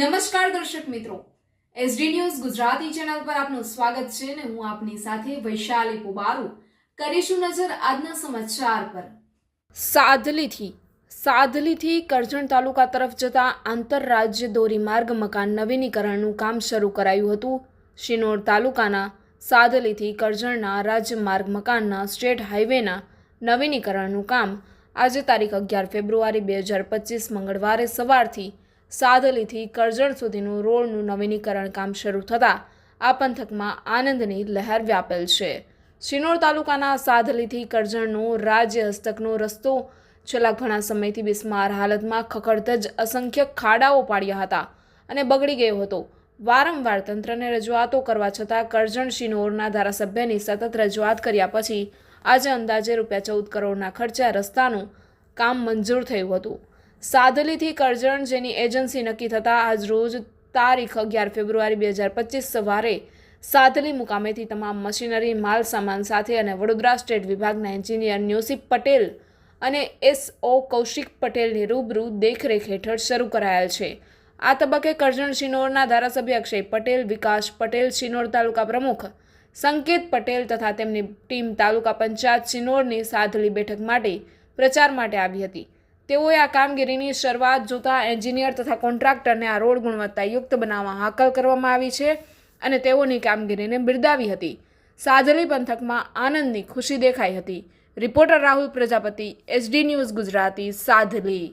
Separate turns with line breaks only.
નમસ્કાર દર્શક મિત્રો. એસડી ન્યૂઝ ગુજરાતી ચેનલ પર આપનું સ્વાગત છે ને હું આપની સાથે વૈશાલી પુબારુ. કરીશું નજર આજના સમાચાર પર. સાદલીથી સાદલીથી કરજણ તાલુકા તરફ જતા આંતરરાજ્ય ધોરીમાર્ગ મકાન નવીનીકરણનું કામ શરૂ કરાયું હતું. શિનોર તાલુકાના સાદલીથી કરજણના રાજ્યમાર્ગ મકાનના સ્ટેટ હાઈવેના નવીનીકરણનું કામ આજે તારીખ અગિયાર ફેબ્રુઆરી બે હજાર પચીસ મંગળવારે સવારથી સાદલીથી કરજણ સુધીનું રોડનું નવીનીકરણ કામ શરૂ થતાં આ પંથકમાં આનંદની લહેર વ્યાપેલ છે. શિનોર તાલુકાના સાદલીથી કરજણનો રાજ્ય હસ્તકનો રસ્તો છેલ્લા ઘણા સમયથી બિસ્માર હાલતમાં ખખડધજ અસંખ્ય ખાડાઓ પાડ્યા હતા અને બગડી ગયો હતો. વારંવાર તંત્રને રજૂઆતો કરવા છતાં કરજણ શિનોરના ધારાસભ્યની સતત રજૂઆત કર્યા પછી આજે અંદાજે રૂપિયા ચૌદ કરોડના ખર્ચે રસ્તાનું કામ મંજૂર થયું હતું. સાદલીથી કરજણ જેની એજન્સી નક્કી થતાં આજ રોજ તારીખ અગિયાર ફેબ્રુઆરી બે હજાર પચીસ સવારે સાદલી મુકામેથી તમામ મશીનરી, માલ સામાન સાથે અને વડોદરા સ્ટેટ વિભાગના એન્જિનિયર ન્યોસિફ પટેલ અને એસઓ કૌશિક પટેલની રૂબરૂ દેખરેખ હેઠળ શરૂ કરાયેલ છે. આ તબક્કે કરજણ શિનોરના ધારાસભ્ય અક્ષય પટેલ, વિકાસ પટેલ શિનોર તાલુકા પ્રમુખ સંકેત પટેલ તથા તેમની ટીમ તાલુકા પંચાયત શિનોરની સાધલી બેઠક માટે પ્રચાર માટે આવી હતી. તેઓએ આ કામગીરીની શરૂઆત જોતા એન્જિનિયર તથા કોન્ટ્રાક્ટરને આ રોડ ગુણવત્તાયુક્ત બનાવવા હાકલ કરવામાં આવી છે અને તેઓની કામગીરીને બિરદાવી હતી. સાધલી પંથકમાં આનંદની ખુશી દેખાઈ હતી. Reporter Rahul Prajapati, SD news Gujarati Sadhli